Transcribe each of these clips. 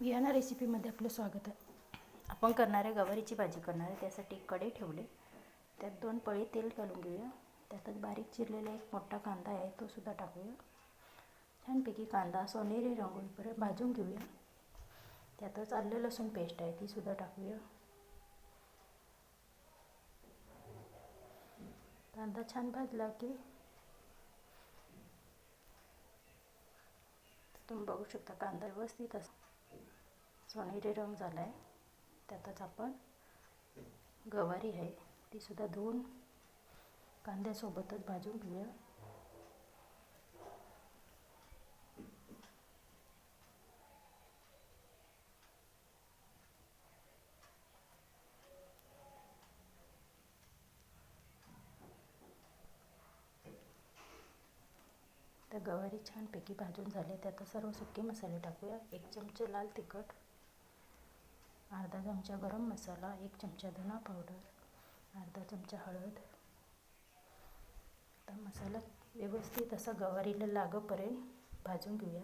Vienna रेसिपीमध्ये आपलं स्वागत आहे. आपण करणार आहे गवारीची भाजी करणार आहे. त्यासाठी कडे ठेवले. त्यात दोन पळी तेल घालून घेऊया. त्यातच बारीक चिरलेला एक मोठा कांदा आहे तो सुद्धा टाकूया. छानपैकी कांदा सोनेरी रंगोळीपर्यंत भाजून घेऊया. त्यातच आलं लसूण पेस्ट आहे ती सुद्धा टाकूया. कांदा छान भाजला की तुम्ही बघू शकता कांदा व्यवस्थित अस सोनेरी रंग झाला आहे त्यातच आपण गवारी आहे. ती सुद्धा धुवून कांद्यासोबतच भाजून घेऊया. त्या गवारी छानपैकी भाजून झाले. त्यात सर्व सुके मसाले टाकूया. एक चमचे लाल तिखट. अर्धा चमचा गरम मसाला एक चमचा धना पावडर अर्धा चमचा हळद. आता मसाला व्यवस्थित असा गवारीला लागोपर्यंत भाजून घेऊया.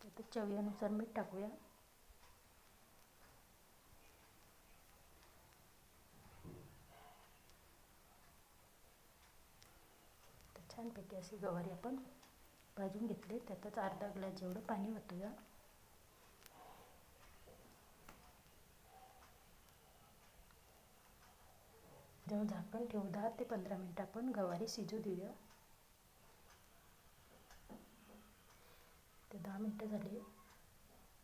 त्यात चवीनुसार मीठ टाकूया. छानपैकी अशी गवारी आपण भाजून घेतले. त्यातच अर्धा ग्लास जेवढं पाणी ओतूया. जेव्हा झाकण ठेवू. दहा ते पंधरा मिनटं आपण गवारी शिजू देऊया. ते दहा मिनटं झाले.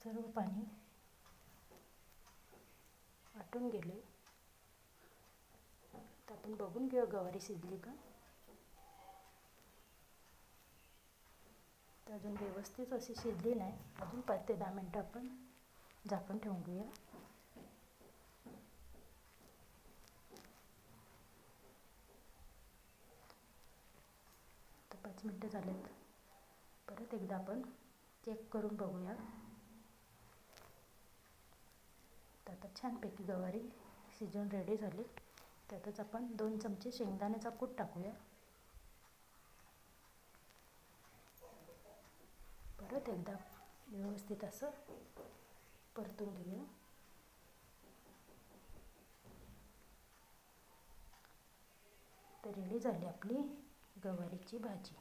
सर्व पाणी आटून गेले. तर आपण बघून घेऊया गवारी शिजली का. अजून व्यवस्थित अशी शिजली नाही. अजून पाच ते दहा मिनटं आपण झाकण ठेवून घेऊया तर पाच मिनटं झालेत. परत एकदा आपण चेक करून बघूया. तर आता छानपैकी गवारी शिजून रेडी झाली. त्यातच आपण दोन चमचे शेंगदाण्याचा कूट टाकूया. परत एकदा व्यवस्थित असं परतून घेऊया तर रेडी झाली आपली गवारीची भाजी.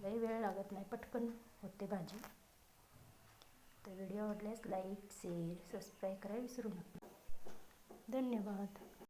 लई वेळ लागत नाही पटकन होते भाजी. तर व्हिडिओ आवडल्यास लाईक शेअर सबस्क्राईब करायला विसरू नका. धन्यवाद.